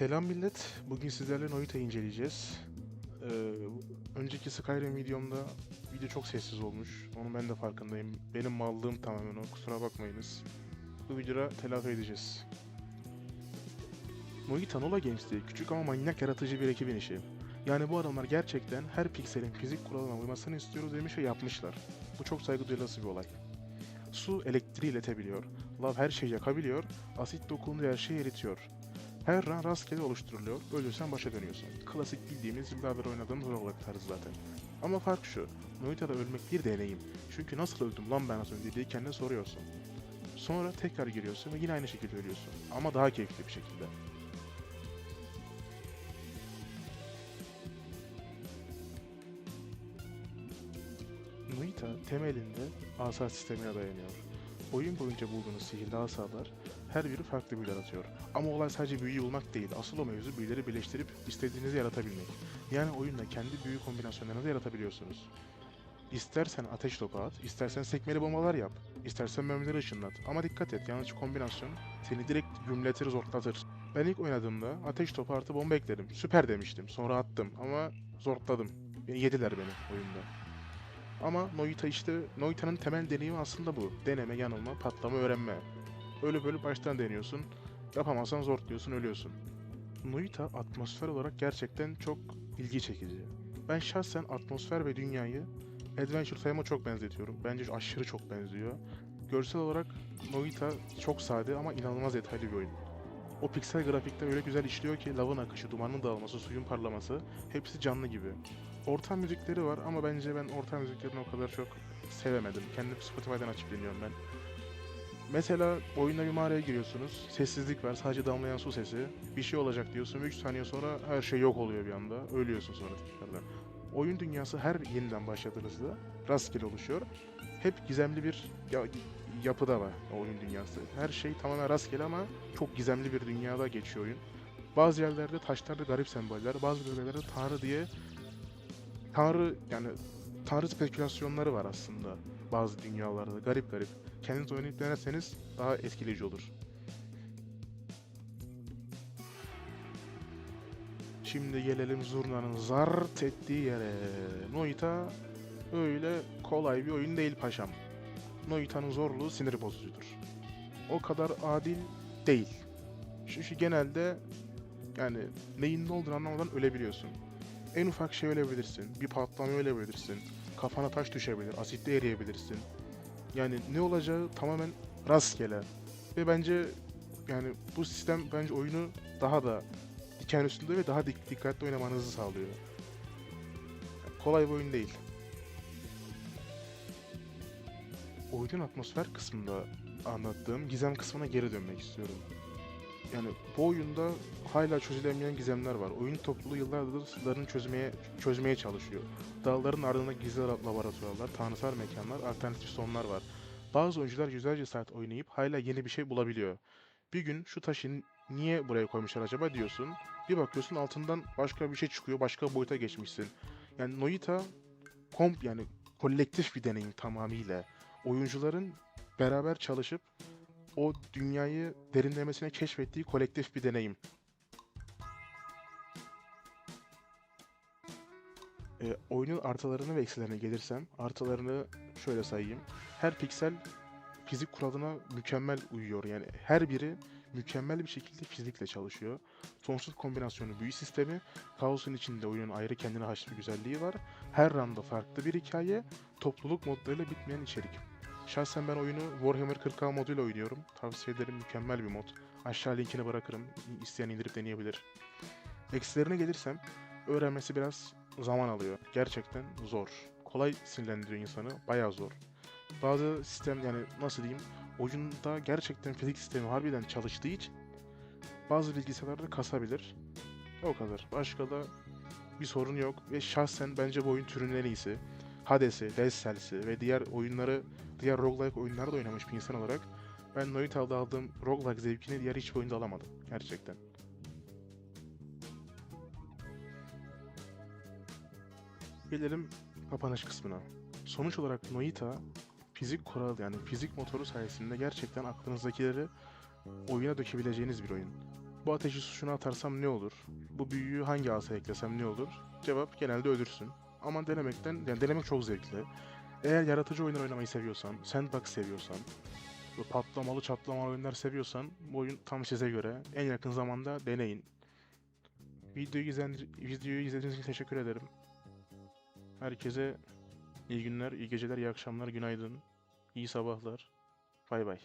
Selam millet. Bugün sizlerle Noita inceleyeceğiz. Ee, önceki Skyrim videomda video çok sessiz olmuş. Onun ben de farkındayım. Benim mallığım tamamen o. Kusura bakmayınız. Bu videoda telafi edeceğiz. Noita Nola Games küçük ama manyak yaratıcı bir ekibin işi. Yani bu adamlar gerçekten her pikselin fizik kuralına uymasını istiyoruz demiş ve yapmışlar. Bu çok saygı duyulası bir olay. Su elektriği iletebiliyor, lav her şeyi yakabiliyor, asit dokunduğu her şeyi eritiyor. Her run rastgele oluşturuluyor, ölürsen başa dönüyorsun. Klasik bildiğimiz yıllardır oynadığımız roguelike tarzı zaten. Ama fark şu, Noita'da ölmek bir deneyim. Çünkü nasıl öldüm lan ben az önce diye kendine soruyorsun. Sonra tekrar giriyorsun ve yine aynı şekilde ölüyorsun. Ama daha keyifli bir şekilde. Noita temelinde asa sistemine dayanıyor. Oyun boyunca bulduğunuz sihirli asalar her biri farklı büyüler atıyor. Ama olay sadece büyüyü bulmak değil, asıl o mevzu büyüleri birleştirip istediğinizi yaratabilmek. Yani oyunda kendi büyü kombinasyonlarınızı yaratabiliyorsunuz. İstersen ateş topu at, istersen sekmeli bombalar yap, istersen mermileri ışınlat. Ama dikkat et, yanlış kombinasyon seni direkt gümletir, zortlatır. Ben ilk oynadığımda ateş topu artı bomba ekledim. Süper demiştim, sonra attım ama zortladım. Yediler beni oyunda. Ama Noita işte, Noita'nın temel deneyimi aslında bu. Deneme, yanılma, patlama, öğrenme. Öyle böyle baştan deniyorsun. Yapamazsan zor diyorsun, ölüyorsun. Noita atmosfer olarak gerçekten çok ilgi çekici. Ben şahsen atmosfer ve dünyayı Adventure Time'a çok benzetiyorum. Bence aşırı çok benziyor. Görsel olarak Noita çok sade ama inanılmaz detaylı bir oyun. O piksel grafikte öyle güzel işliyor ki lavın akışı, dumanın dağılması, suyun parlaması hepsi canlı gibi. Ortam müzikleri var ama bence ben ortam müziklerini o kadar çok sevemedim. Kendim Spotify'dan açıp dinliyorum ben. Mesela oyunda bir mağaraya giriyorsunuz. Sessizlik var. Sadece damlayan su sesi. Bir şey olacak diyorsun. 3 saniye sonra her şey yok oluyor bir anda. Ölüyorsun sonra tekrardan. Oyun dünyası her yeniden başladığınızda rastgele oluşuyor. Hep gizemli bir ya- yapıda var oyun dünyası. Her şey tamamen rastgele ama çok gizemli bir dünyada geçiyor oyun. Bazı yerlerde taşlarda garip semboller, bazı bölgelerde tanrı diye tanrı yani tanrı spekülasyonları var aslında bazı dünyalarda garip garip. Kendiniz oynayıp denerseniz daha etkileyici olur. Şimdi gelelim Zurna'nın zart ettiği yere. Noita öyle kolay bir oyun değil paşam. Noita'nın zorluğu sinir bozucudur. O kadar adil değil. Çünkü genelde yani neyin ne olduğunu anlamadan ölebiliyorsun. En ufak şey ölebilirsin. Bir patlama ölebilirsin. Kafana taş düşebilir. Asitte eriyebilirsin. Yani ne olacağı tamamen rastgele. Ve bence yani bu sistem bence oyunu daha da diken üstünde ve daha dik- dikkatli oynamanızı sağlıyor. Kolay bir oyun değil. Oyunun atmosfer kısmında anlattığım gizem kısmına geri dönmek istiyorum. Yani bu oyunda hala çözülemeyen gizemler var. Oyun topluluğu yıllardır sırlarını çözmeye çözmeye çalışıyor. Dağların ardında gizli laboratuvarlar, tanrısal mekanlar, alternatif sonlar var. Bazı oyuncular yüzlerce saat oynayıp hala yeni bir şey bulabiliyor. Bir gün şu taşı niye buraya koymuşlar acaba diyorsun. Bir bakıyorsun altından başka bir şey çıkıyor, başka boyuta geçmişsin. Yani Noita komp yani kolektif bir deneyim tamamıyla. Oyuncuların beraber çalışıp o dünyayı derinlemesine keşfettiği kolektif bir deneyim. E, oyunun artılarını ve eksilerine gelirsem, artılarını şöyle sayayım. Her piksel fizik kuralına mükemmel uyuyor. Yani her biri mükemmel bir şekilde fizikle çalışıyor. Sonsuz kombinasyonu büyü sistemi, kaosun içinde oyunun ayrı kendine has bir güzelliği var. Her randa farklı bir hikaye, topluluk modlarıyla bitmeyen içerik. Şahsen ben oyunu Warhammer 40k moduyla oynuyorum. Tavsiye ederim mükemmel bir mod. Aşağı linkini bırakırım. İsteyen indirip deneyebilir. Eksilerine gelirsem öğrenmesi biraz zaman alıyor. Gerçekten zor. Kolay sinirlendiriyor insanı. Bayağı zor. Bazı sistem yani nasıl diyeyim oyunda gerçekten fizik sistemi harbiden çalıştığı için bazı bilgisayarlarda kasabilir. O kadar. Başka da bir sorun yok ve şahsen bence bu oyun türünün en iyisi. Hades'i, Dead Cells'i ve diğer oyunları, diğer roguelike oyunları da oynamış bir insan olarak ben Noita'da aldığım roguelike zevkini diğer hiçbir oyunda alamadım. Gerçekten. Gelelim kapanış kısmına. Sonuç olarak Noita fizik kural yani fizik motoru sayesinde gerçekten aklınızdakileri oyuna dökebileceğiniz bir oyun. Bu ateşi suşuna atarsam ne olur? Bu büyüyü hangi asa eklesem ne olur? Cevap genelde ölürsün. Ama denemekten, yani denemek çok zevkli. Eğer yaratıcı oyunlar oynamayı seviyorsan, sandbox seviyorsan, ve patlamalı çatlamalı oyunlar seviyorsan bu oyun tam size göre. En yakın zamanda deneyin. Videoyu, izlen, videoyu izlediğiniz için teşekkür ederim. Herkese iyi günler, iyi geceler, iyi akşamlar, günaydın, iyi sabahlar. Bay bay.